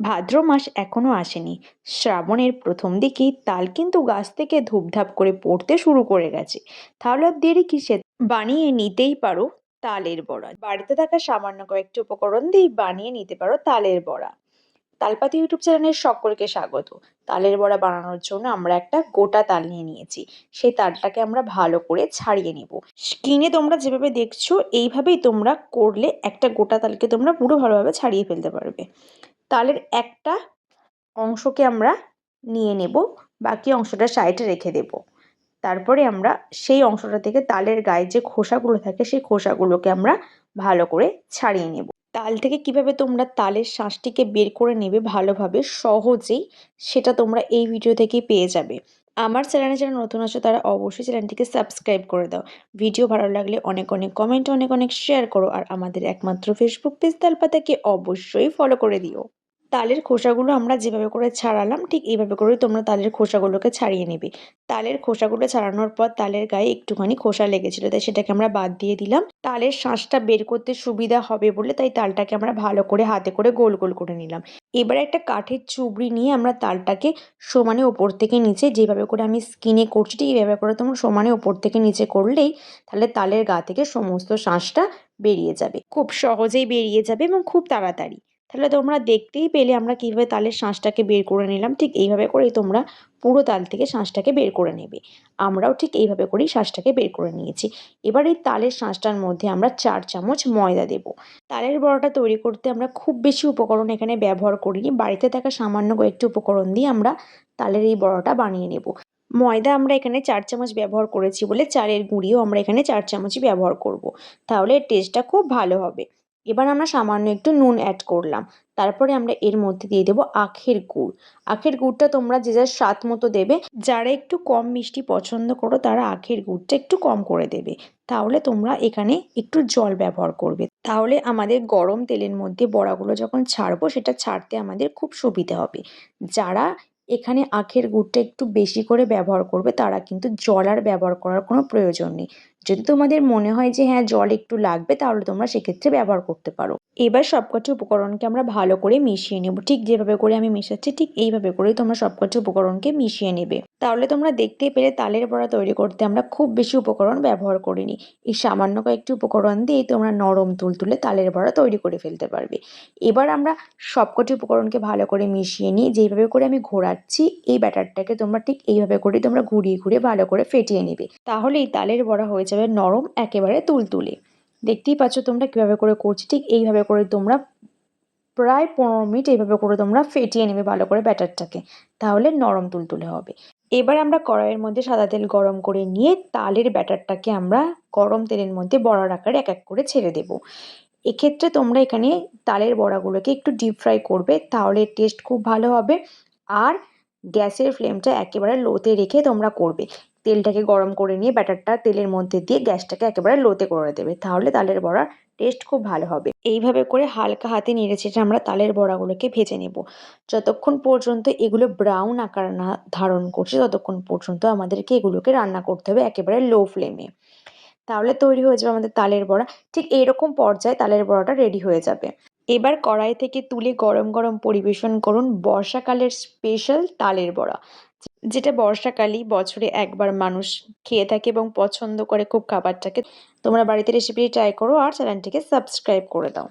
ভাদ্র মাস এখনও আসেনি। শ্রাবণের প্রথম দিকেই তাল কিন্তু গাছ থেকে ধূপধাপ করে পড়তে শুরু করে গেছে। তাহলে আর দেরি কিসে বানিয়ে নিতেই পারো তালের বড়া। বাড়িতে থাকা সামান্য কয়েকটি উপকরণ দিয়ে বানিয়ে নিতে পারো তালের বড়া। তালপাতি ইউটিউব চ্যানেলের সকলকে স্বাগত। তালের বড়া বানানোর জন্য আমরা একটা গোটা তাল নিয়ে নিয়েছি। সেই তালটাকে আমরা ভালো করে ছাড়িয়ে নেব। স্কিনে তোমরা যেভাবে দেখছ, এইভাবেই তোমরা করলে একটা গোটা তালকে তোমরা পুরো ভালোভাবে ছাড়িয়ে ফেলতে পারবে। তালের একটা অংশকে আমরা নিয়ে নেব, বাকি অংশটা সাইডে রেখে দেব। তারপরে আমরা সেই অংশটা থেকে তালের গায়ে যে খোসাগুলো থাকে, সেই খোসাগুলোকে আমরা ভালো করে ছাড়িয়ে নেব। তাল থেকে কীভাবে তোমরা তালের শ্বাসটিকে বের করে নেবে ভালোভাবে, সহজেই সেটা তোমরা এই ভিডিও থেকেই পেয়ে যাবে। আমার চ্যানেলে যারা নতুন আছো, তারা অবশ্যই চ্যানেলটিকে সাবস্ক্রাইব করে দাও। ভিডিও ভালো লাগলে অনেক অনেক কমেন্ট, অনেক অনেক শেয়ার করো, আর আমাদের একমাত্র ফেসবুক পেজ তালপাতাকে অবশ্যই ফলো করে দিও। তালের খোসাগুলো আমরা যেভাবে করে ছাড়ালাম, ঠিক এইভাবে করে তোমরা তালের খোসাগুলোকে ছাড়িয়ে নেবে। তালের খোসাগুলো ছাড়ানোর পর তালের গায়ে একটুখানি খোসা লেগেছিলো, তাই সেটাকে আমরা বাদ দিয়ে দিলাম। তালের শাঁসটা বের করতে সুবিধা হবে বলে তাই তালটাকে আমরা ভালো করে হাতে করে গোল গোল করে নিলাম। এবার একটা কাঠের চুবড়ি নিয়ে আমরা তালটাকে সমানে ওপর থেকে নিচে যেভাবে করে আমি স্কিনে করছি, ঠিক এইভাবে করে তোমরা সমানে ওপর থেকে নিচে করলেই তাহলে তালের গা থেকে সমস্ত শাঁসটা বেরিয়ে যাবে। খুব সহজেই বেরিয়ে যাবে এবং খুব তাড়াতাড়ি। তাহলে তোমরা দেখতেই পেলে আমরা কীভাবে তালের শাঁসটাকে বের করে নিলাম। ঠিক এইভাবে করেই তোমরা পুরো তাল থেকে শাঁসটাকে বের করে নেবে। আমরাও ঠিক এইভাবে করেই শাঁসটাকে বের করে নিয়েছি। এবার এই তালের শাঁসটার মধ্যে আমরা চার চামচ ময়দা দেব। তালের বড়াটা তৈরি করতে আমরা খুব বেশি উপকরণ এখানে ব্যবহার করিনি। বাড়িতে থাকা সামান্য কয়েকটি উপকরণ দিয়ে আমরা তালের এই বড়াটা বানিয়ে নেব। ময়দা আমরা এখানে চার চামচ ব্যবহার করেছি বলে চালের গুঁড়িও আমরা এখানে চার চামচই ব্যবহার করব। তাহলে টেস্টটা খুব ভালো হবে। এবার আমরা সামান্য একটু নুন অ্যাড করলাম। তারপরে আমরা এর মধ্যে দিয়ে দেবো আখের গুড়। আখের গুড়টা তোমরা যে যার স্বাদ মতো দেবে, যারা একটু কম মিষ্টি পছন্দ করো, তারা আখের গুড়টা একটু কম করে দেবে। তাহলে তোমরা এখানে একটু জল ব্যবহার করবে। তাহলে আমাদের গরম তেলের মধ্যে বড়াগুলো যখন ছাড়বো, সেটা ছাড়তে আমাদের খুব সুবিধে হবে। যারা এখানে আখের গুড়টা একটু বেশি করে ব্যবহার করবে, তারা কিন্তু জল আর ব্যবহার করার কোনো প্রয়োজন নেই। যদি তোমাদের মনে হয় যে হ্যাঁ জল একটু লাগবে, তাহলে তোমরা সেক্ষেত্রে ব্যবহার করতে পারো। এবার সবকটি উপকরণকে আমরা ভালো করে মিশিয়ে নেব। ঠিক যেভাবে করে আমি মেশাচ্ছি, ঠিক এইভাবে করেই তোমরা সবকটি উপকরণকে মিশিয়ে নেবে। তাহলে তোমরা দেখতে পেলে তালের বড়া তৈরি করতে আমরা খুব বেশি উপকরণ ব্যবহার করিনি। এই সামান্য কয়েকটি উপকরণ দিয়ে তোমরা নরম তুলতুলে তালের বড়া তৈরি করে ফেলতে পারবে। এবার আমরা সবকটি উপকরণকে ভালো করে মিশিয়ে নিই যেইভাবে করে আমি ঘোরাচ্ছি, এই ব্যাটারটাকে তোমরা ঠিক এইভাবে করে তোমরা ঘুরিয়ে ঘুরিয়ে ভালো করে ফেটিয়ে নেবে। তাহলে এই তালের বড়া হয়ে যাবে নরম, একেবারে তুলতুলে। দেখতেই পাচ্ছ তোমরা কীভাবে করে করছি, ঠিক এইভাবে করে তোমরা প্রায় পনেরো মিনিট এইভাবে করে তোমরা ফেটিয়ে নেবে ভালো করে ব্যাটারটাকে, তাহলে নরম তুলতুলে হবে। এবার আমরা কড়াইয়ের মধ্যে সাদা তেল গরম করে নিয়ে তালের ব্যাটারটাকে আমরা গরম তেলের মধ্যে বড়ার আকারে এক এক করে ছেড়ে দেবো। এক্ষেত্রে তোমরা এখানে তালের বড়াগুলোকে একটু ডিপ ফ্রাই করবে, তাহলে টেস্ট খুব ভালো হবে। আর গ্যাসের ফ্লেমটা একেবারে লোতে রেখে তোমরা করবে। তেলটাকে গরম করে নিয়ে ব্যাটারটা তেলের মধ্যে দিয়ে গ্যাসটাকে একেবারে লোতে করে দেবে। তাহলে তালের বড়ার টেস্ট খুব ভালো হবে। এইভাবে করে হালকা হাতে নেড়ে চেটে আমরা তালের বড়াগুলোকে ভেজে নেব। যতক্ষণ পর্যন্ত এগুলো ব্রাউন আকার না ধারণ করছে, ততক্ষণ পর্যন্ত আমাদেরকে এগুলোকে রান্না করতে হবে একেবারে লো ফ্লেমে তাহলে তৈরি হয়ে যাবে আমাদের তালের বড়া। ঠিক এইরকম পর্যায়ে তালের বড়াটা রেডি হয়ে যাবে। এবার কড়াই থেকে তুলে গরম গরম পরিবেশন করুন বর্ষাকালের স্পেশাল তালের বড়া। যেটা বর্ষাকালই বছরে একবার মানুষ খেয়ে থাকে এবং পছন্দ করে খুব খাবারটাকে, তোমরা বাড়িতে রেসিপি ট্রাই করো আর চ্যানেলটিকে সাবস্ক্রাইব করে দাও।